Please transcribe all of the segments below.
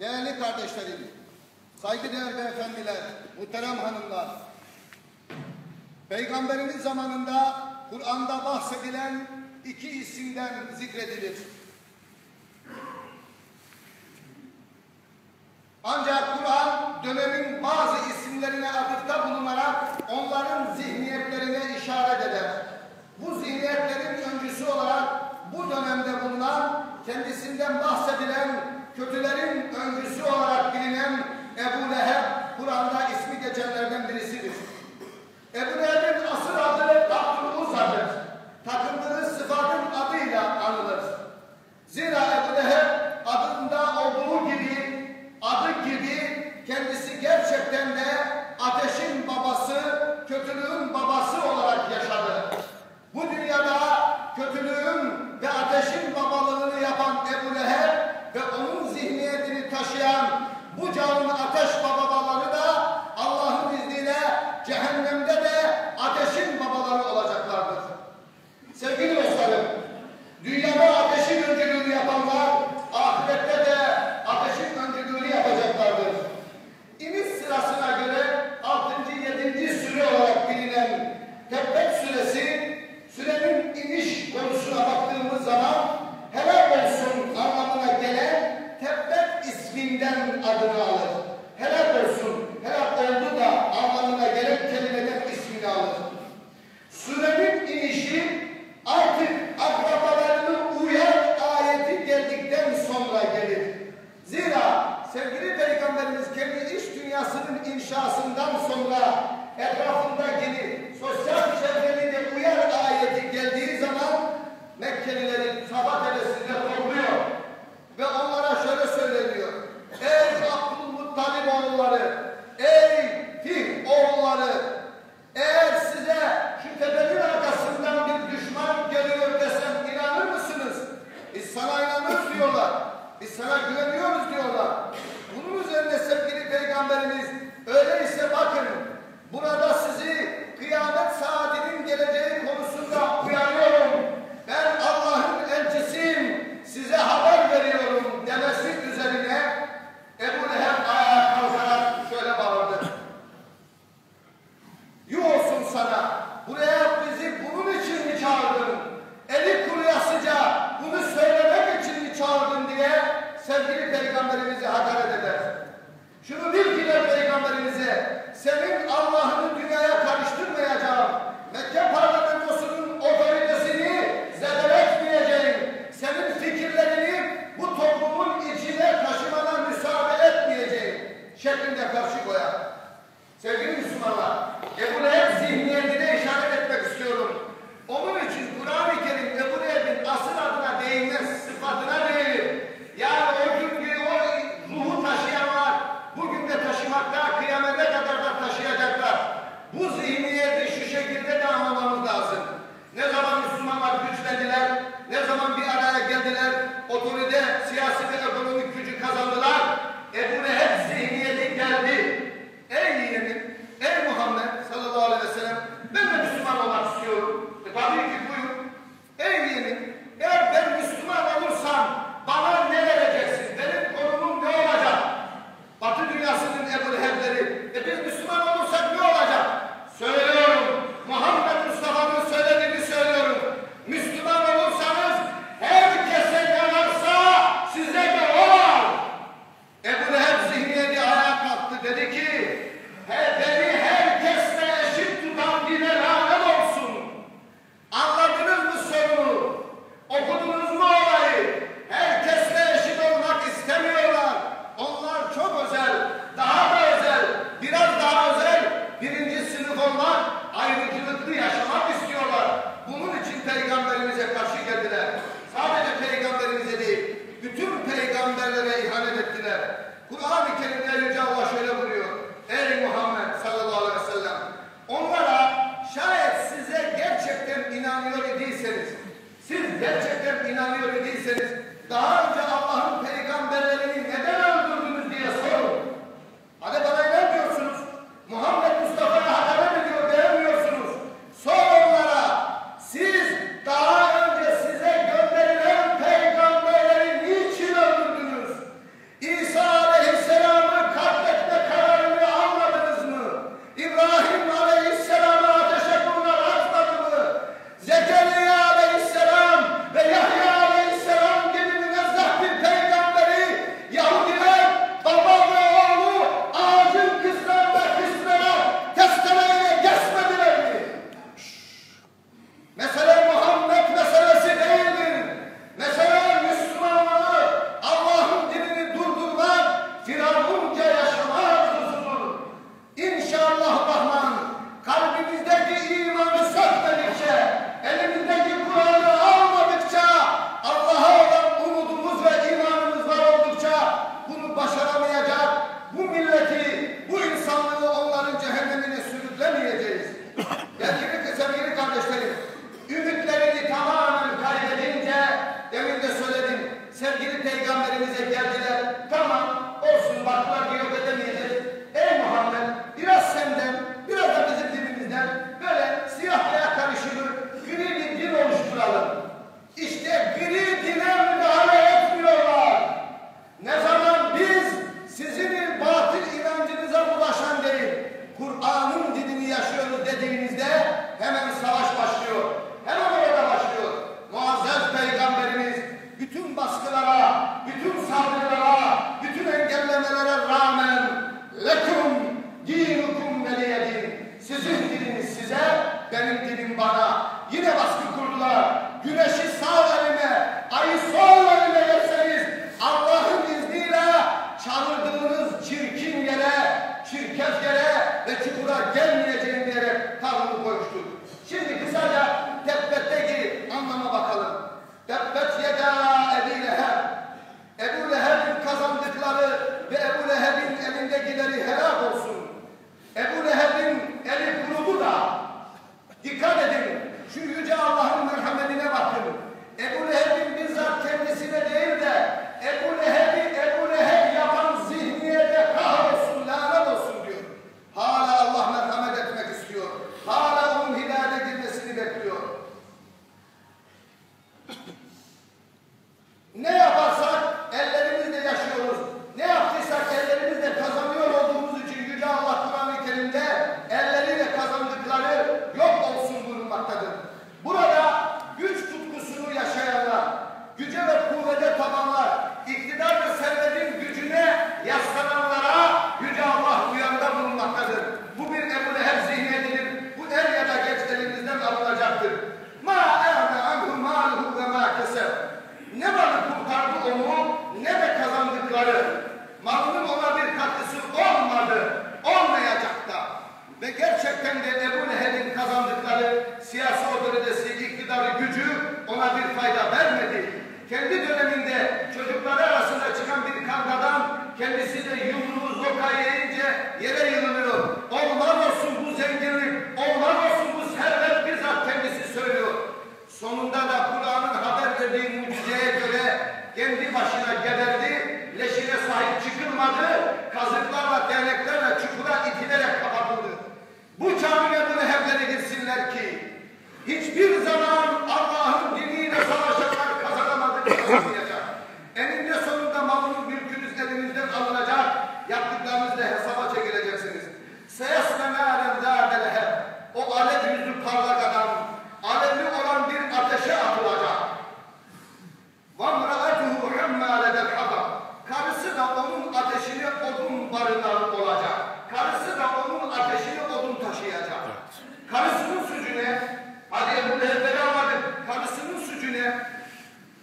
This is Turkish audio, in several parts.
Değerli kardeşlerim, saygıdeğer beyefendiler, muhterem hanımlar, Peygamberimiz zamanında Kur'an'da bahsedilen iki isimden zikredilir. Ancak Kur'an dönemin bazı isimlerine atıfta bulunarak onların zihniyetlerine işaret eder. Bu zihniyetlerin öncüsü olarak bu dönemde bulunan, kendisinden bahsedilen kötülerin öncüsü olarak bilinen Ebu Leheb Kur'an'da ismi geçenlerden birisidir. Ebu Leheb kişilerden biri peygamberimize hakaret eder. Şunu bil ki peygamberimize senin Allah'ını dünyaya karıştırmayacağım. Mekke Kamera değilseniz gösterdiği mucizeye göre kendi başına geberdi, leşine sahip çıkılmadı, kazıklarla, derneklerle çukura itilerek kapatıldı.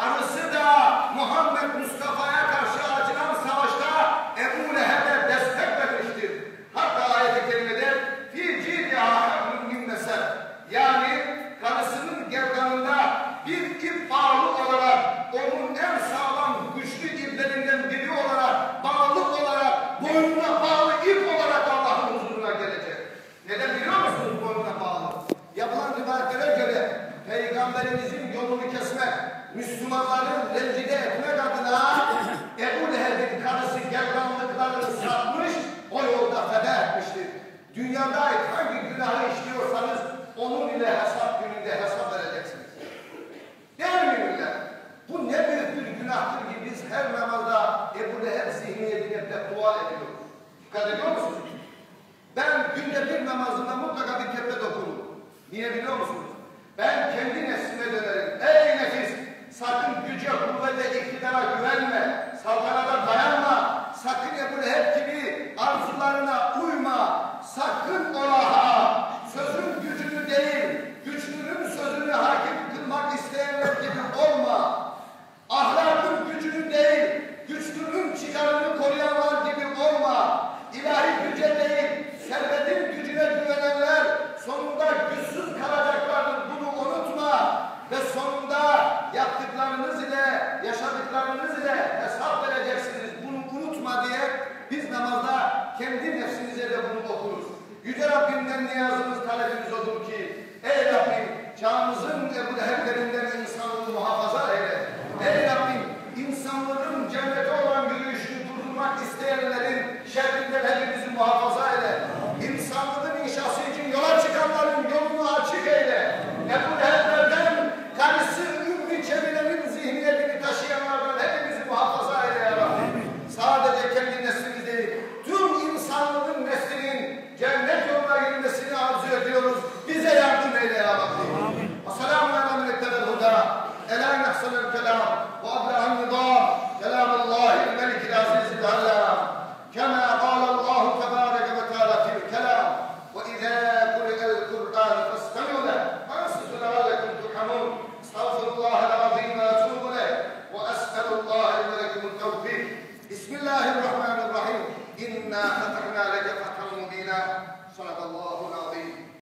Karısı da Muhammed Mustafa